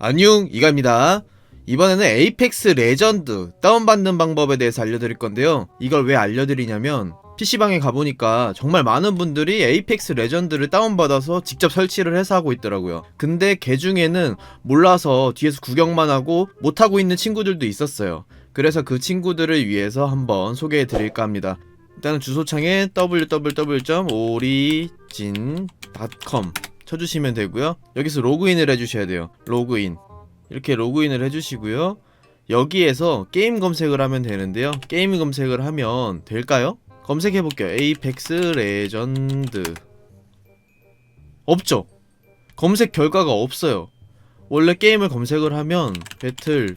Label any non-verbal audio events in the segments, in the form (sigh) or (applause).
안녕 이가입니다. 이번에는 에이펙스 레전드 다운받는 방법에 대해서 알려드릴 건데요. 이걸 왜 알려드리냐면 PC방에 가보니까 정말 많은 분들이 에이펙스 레전드를 다운받아서 직접 설치를 해서 하고 있더라고요. 근데 걔 중에는 몰라서 뒤에서 구경만 하고 못하고 있는 친구들도 있었어요. 그래서 그 친구들을 위해서 한번 소개해 드릴까 합니다. 일단은 주소창에 www.origin.com 쳐주시면 되고요. 여기서 로그인을 해주셔야 돼요. 로그인. 이렇게 로그인을 해주시고요. 여기에서 게임 검색을 하면 되는데요. 게임 검색을 하면 될까요? 검색해볼게요. 에이펙스 레전드. 없죠? 검색 결과가 없어요. 원래 게임을 검색을 하면 배틀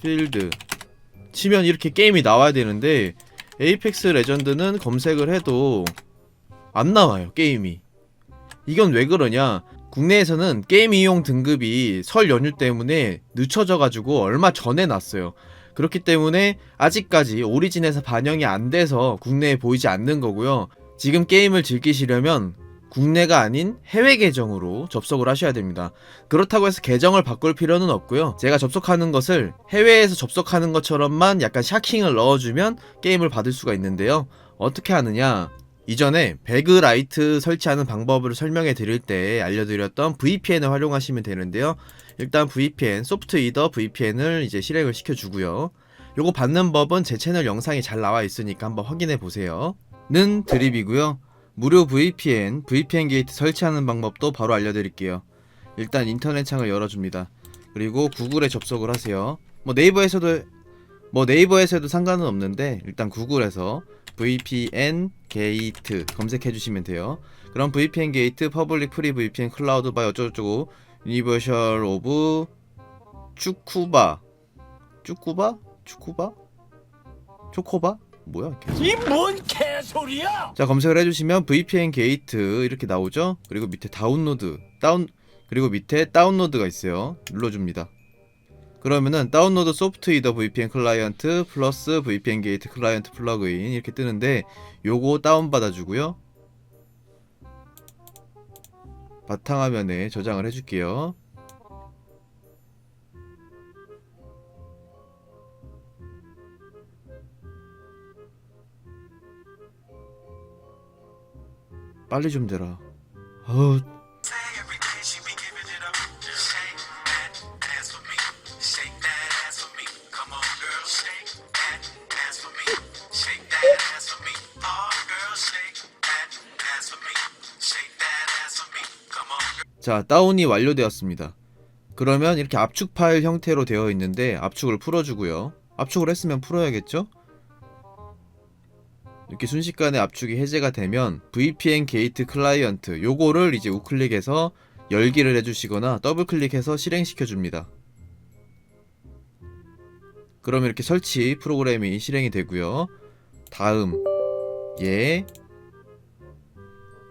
필드 치면 이렇게 게임이 나와야 되는데 에이펙스 레전드는 검색을 해도 안 나와요 게임이 이건 왜 그러냐 국내에서는 게임 이용 등급이 설 연휴 때문에 늦춰져 가지고 얼마 전에 났어요 그렇기 때문에 아직까지 오리진에서 반영이 안 돼서 국내에 보이지 않는 거고요 지금 게임을 즐기시려면 국내가 아닌 해외 계정으로 접속을 하셔야 됩니다. 그렇다고 해서 계정을 바꿀 필요는 없고요. 제가 접속하는 것을 해외에서 접속하는 것처럼만 약간 샤킹을 넣어주면 게임을 받을 수가 있는데요. 어떻게 하느냐? 이전에 배그 라이트 설치하는 방법을 설명해 드릴 때 알려드렸던 VPN을 활용하시면 되는데요. 일단 VPN, 소프트 이더 VPN을 이제 실행을 시켜주고요. 요거 받는 법은 제 채널 영상이 잘 나와 있으니까 한번 확인해 보세요. 는 드립이고요. 무료 VPN, VPN 게이트 설치하는 방법도 바로 알려드릴게요. 일단 인터넷 창을 열어줍니다. 그리고 구글에 접속을 하세요. 뭐 네이버에서도 뭐 네이버에서도 상관은 없는데 일단 구글에서 VPN 게이트 검색해 주시면 돼요. 그럼 VPN 게이트, 퍼블릭 프리 VPN, 클라우드 바이 어쩌고저쩌고 유니버셜 오브 축쿠바 축쿠바? 축쿠바? 초코바? 뭐야? 이 뭔 개소리야! 자 검색을 해주시면 VPN 게이트 이렇게 나오죠 그리고 밑에 다운로드 다운 그리고 밑에 다운로드가 있어요 눌러줍니다 그러면은 다운로드 소프트웨어 VPN 클라이언트 플러스 VPN 게이트 클라이언트 플러그인 이렇게 뜨는데 요거 다운받아 주고요. 바탕화면에 저장을 해줄게요. 빨리 좀 되라. 어우 자, 다운이 완료되었습니다. 그러면 이렇게 압축 파일 형태로 되어 있는데 압축을 풀어주고요. 압축을 했으면 풀어야겠죠? 이렇게 순식간에 압축이 해제가 되면 VPN 게이트 클라이언트 요거를 이제 우클릭해서 열기를 해주시거나 더블 클릭해서 실행시켜 줍니다. 그러면 이렇게 설치 프로그램이 실행이 되고요. 다음 예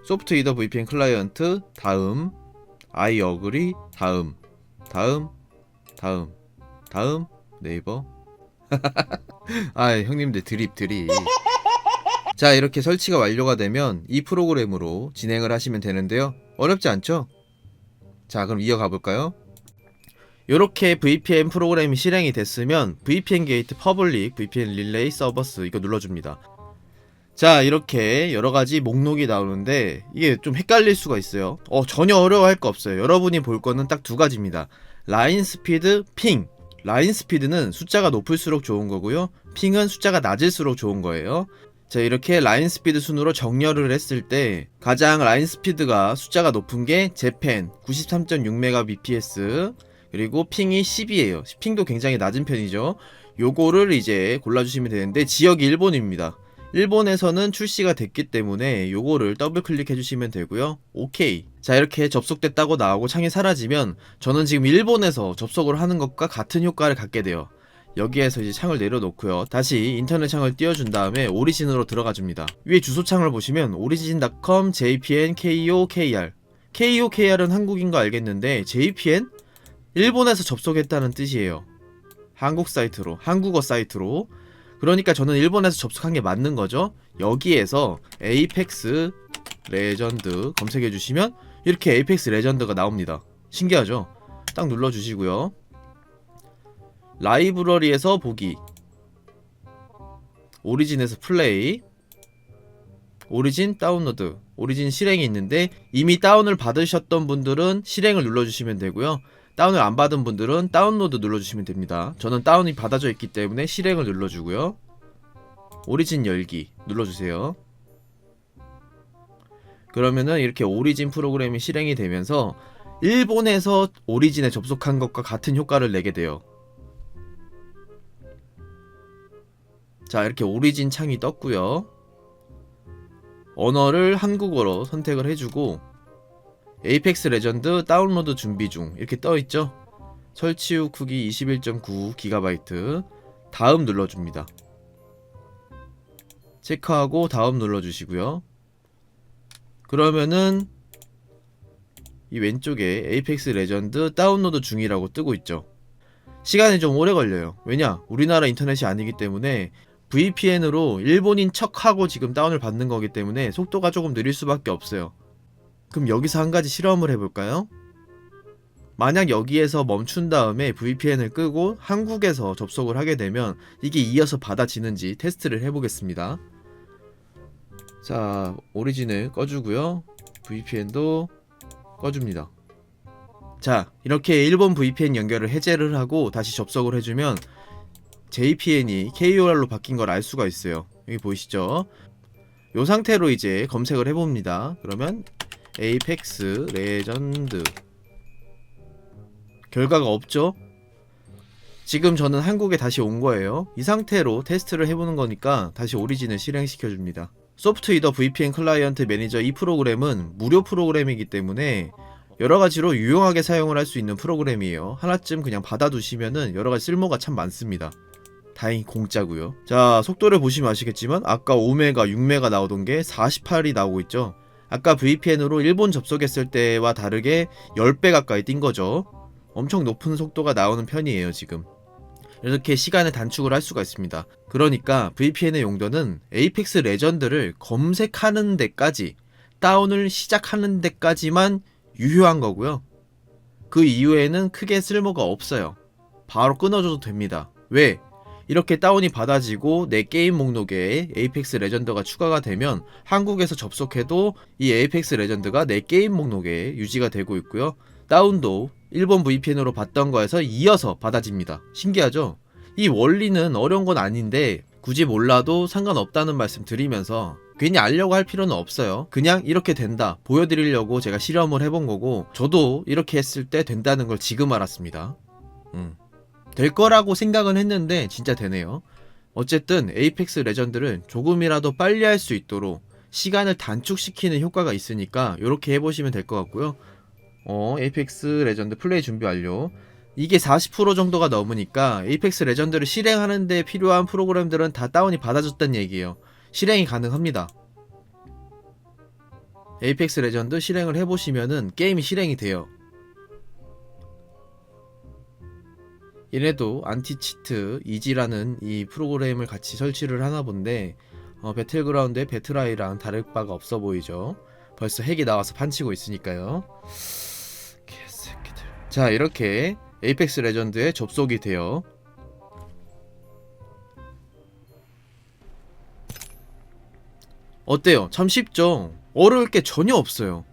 소프트 이더 VPN 클라이언트 다음 I agree. 다음. 다음. 다음. 다음. 네이버. (laughs) 아 형님들 드립 드립. 자 이렇게 설치가 완료가 되면 이 프로그램으로 진행을 하시면 되는데요. 어렵지 않죠? 자 그럼 이어가 볼까요? 이렇게 VPN 프로그램이 실행이 됐으면 VPN 게이트 퍼블릭 VPN 릴레이 서버스 이거 눌러줍니다 자 이렇게 여러가지 목록이 나오는데 이게 좀 헷갈릴 수가 있어요. 어 전혀 어려워할 거 없어요. 여러분이 볼 거는 딱 두 가지입니다. 라인 스피드 핑. 라인 스피드는 숫자가 높을수록 좋은 거고요. 핑은 숫자가 낮을수록 좋은 거예요. 자 이렇게 라인 스피드 순으로 정렬을 했을 때 가장 라인 스피드가 숫자가 높은 게 재팬 93.6mbps 그리고 핑이 10이에요. 핑도 굉장히 낮은 편이죠. 요거를 이제 골라주시면 되는데 지역이 일본입니다 일본에서는 출시가 됐기 때문에 요거를 더블 클릭해 주시면 되고요. 오케이. 자, 이렇게 접속됐다고 나오고 창이 사라지면 저는 지금 일본에서 접속을 하는 것과 같은 효과를 갖게 돼요. 여기에서 이제 창을 내려놓고요. 다시 인터넷 창을 띄워준 다음에 오리진으로 들어가 줍니다. 위에 주소창을 보시면 origin.com jpn kokr kokr은 한국인 거 알겠는데 jpn 일본에서 접속했다는 뜻이에요. 한국 사이트로 한국어 사이트로 그러니까 저는 일본에서 접속한 게 맞는 거죠. 여기에서 에이펙스 레전드 검색해 주시면 이렇게 에이펙스 레전드가 나옵니다. 신기하죠? 딱 눌러 주시고요. 라이브러리에서 보기 오리진에서 플레이 오리진 다운로드 오리진 실행이 있는데 이미 다운을 받으셨던 분들은 실행을 눌러주시면 되고요 다운을 안 받은 분들은 다운로드 눌러주시면 됩니다. 저는 다운이 받아져 있기 때문에 실행을 눌러주고요. 오리진 열기 눌러주세요. 그러면은 이렇게 오리진 프로그램이 실행이 되면서 일본에서 오리진에 접속한 것과 같은 효과를 내게 돼요. 자 이렇게 오리진 창이 떴고요. 언어를 한국어로 선택을 해주고 에이펙스 레전드 다운로드 준비 중. 이렇게 떠 있죠? 설치 후 크기 21.9GB 다음 눌러줍니다. 체크하고 다음 눌러주시고요. 그러면은 이 왼쪽에 에이펙스 레전드 다운로드 중이라고 뜨고 있죠? 시간이 좀 오래 걸려요. 왜냐? 우리나라 인터넷이 아니기 때문에 VPN으로 일본인 척하고 지금 다운을 받는 거기 때문에 속도가 조금 느릴 수밖에 없어요. 그럼 여기서 한 가지 실험을 해볼까요? 만약 여기에서 멈춘 다음에 VPN을 끄고 한국에서 접속을 하게 되면 이게 이어서 받아지는지 테스트를 해보겠습니다. 자, 오리진을 꺼주고요. VPN도 꺼줍니다. 자, 이렇게 일본 VPN 연결을 해제를 하고 다시 접속을 해주면 JPN이 KOR로 바뀐 걸 알 수가 있어요. 여기 보이시죠? 이 상태로 이제 검색을 해봅니다. 그러면 에이펙스 레전드 결과가 없죠? 지금 저는 한국에 다시 온 거예요. 이 상태로 테스트를 해보는 거니까 다시 오리진을 실행시켜 줍니다. 소프트이더 VPN 클라이언트 매니저 이 프로그램은 무료 프로그램이기 때문에 여러 가지로 유용하게 사용을 할 수 있는 프로그램이에요. 하나쯤 그냥 받아두시면은 여러 가지 쓸모가 참 많습니다. 다행히 공짜고요. 자, 속도를 보시면 아시겠지만 아까 5메가, 6메가 나오던 게 48이 나오고 있죠. 아까 VPN으로 일본 접속했을 때와 다르게 10배 가까이 뛴 거죠. 엄청 높은 속도가 나오는 편이에요, 지금. 이렇게 시간을 단축을 할 수가 있습니다. 그러니까 VPN의 용도는 에이펙스 레전드를 검색하는 데까지 다운을 시작하는 데까지만 유효한 거고요. 그 이후에는 크게 쓸모가 없어요. 바로 끊어줘도 됩니다. 왜? 이렇게 다운이 받아지고 내 게임 목록에 에이펙스 레전드가 추가가 되면 한국에서 접속해도 이 에이펙스 레전드가 내 게임 목록에 유지가 되고 있고요. 다운도 일본 VPN으로 받던 거에서 이어서 받아집니다. 신기하죠? 이 원리는 어려운 건 아닌데 굳이 몰라도 상관없다는 말씀 드리면서 괜히 알려고 할 필요는 없어요. 그냥 이렇게 된다 보여드리려고 제가 실험을 해본 거고 저도 이렇게 했을 때 된다는 걸 지금 알았습니다. 음. 될 거라고 생각은 했는데 진짜 되네요. 어쨌든 에이펙스 레전드를 조금이라도 빨리 할 수 있도록 시간을 단축시키는 효과가 있으니까 이렇게 해보시면 될 것 같고요. 어, 에이펙스 레전드 플레이 준비 완료. 이게 40% 정도가 넘으니까 에이펙스 레전드를 실행하는 데 필요한 프로그램들은 다 다운이 받아줬다는 얘기예요. 실행이 가능합니다. 에이펙스 레전드 실행을 해보시면은 게임이 실행이 돼요. 얘네도 안티치트 이지라는 이 프로그램을 같이 설치를 하나 본데 어, 배틀그라운드의 배틀아이랑 다를 바가 없어 보이죠. 벌써 핵이 나와서 판치고 있으니까요. 개새끼들. 자 이렇게 에이펙스 레전드에 접속이 돼요. 어때요? 참 쉽죠? 어려울 게 전혀 없어요.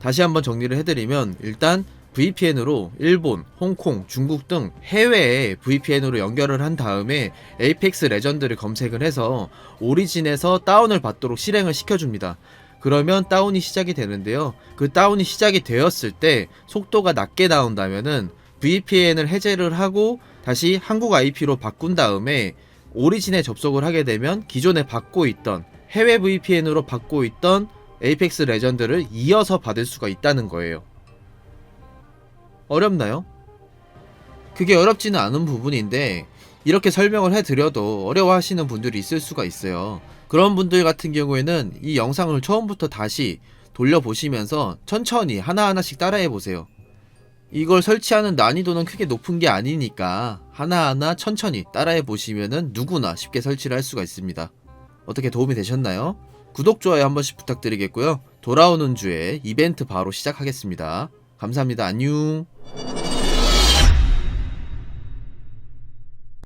다시 한번 정리를 해드리면 일단 VPN으로 일본, 홍콩, 중국 등 해외에 VPN으로 연결을 한 다음에 에이펙스 레전드를 검색을 해서 오리진에서 다운을 받도록 실행을 시켜줍니다. 그러면 다운이 시작이 되는데요. 그 다운이 시작이 되었을 때 속도가 낮게 나온다면은 VPN을 해제를 하고 다시 한국 IP로 바꾼 다음에 오리진에 접속을 하게 되면 기존에 받고 있던 해외 VPN으로 받고 있던 에이펙스 레전드를 이어서 받을 수가 있다는 거예요. 어렵나요? 그게 어렵지는 않은 부분인데 이렇게 설명을 해드려도 어려워하시는 분들이 있을 수가 있어요. 그런 분들 같은 경우에는 이 영상을 처음부터 다시 돌려보시면서 천천히 하나하나씩 따라해 보세요. 이걸 설치하는 난이도는 크게 높은 게 아니니까 하나하나 천천히 따라해 보시면은 누구나 쉽게 설치를 할 수가 있습니다. 어떻게 도움이 되셨나요? 구독, 좋아요 한 번씩 부탁드리겠고요. 돌아오는 주에 이벤트 바로 시작하겠습니다. 감사합니다. 안녕. you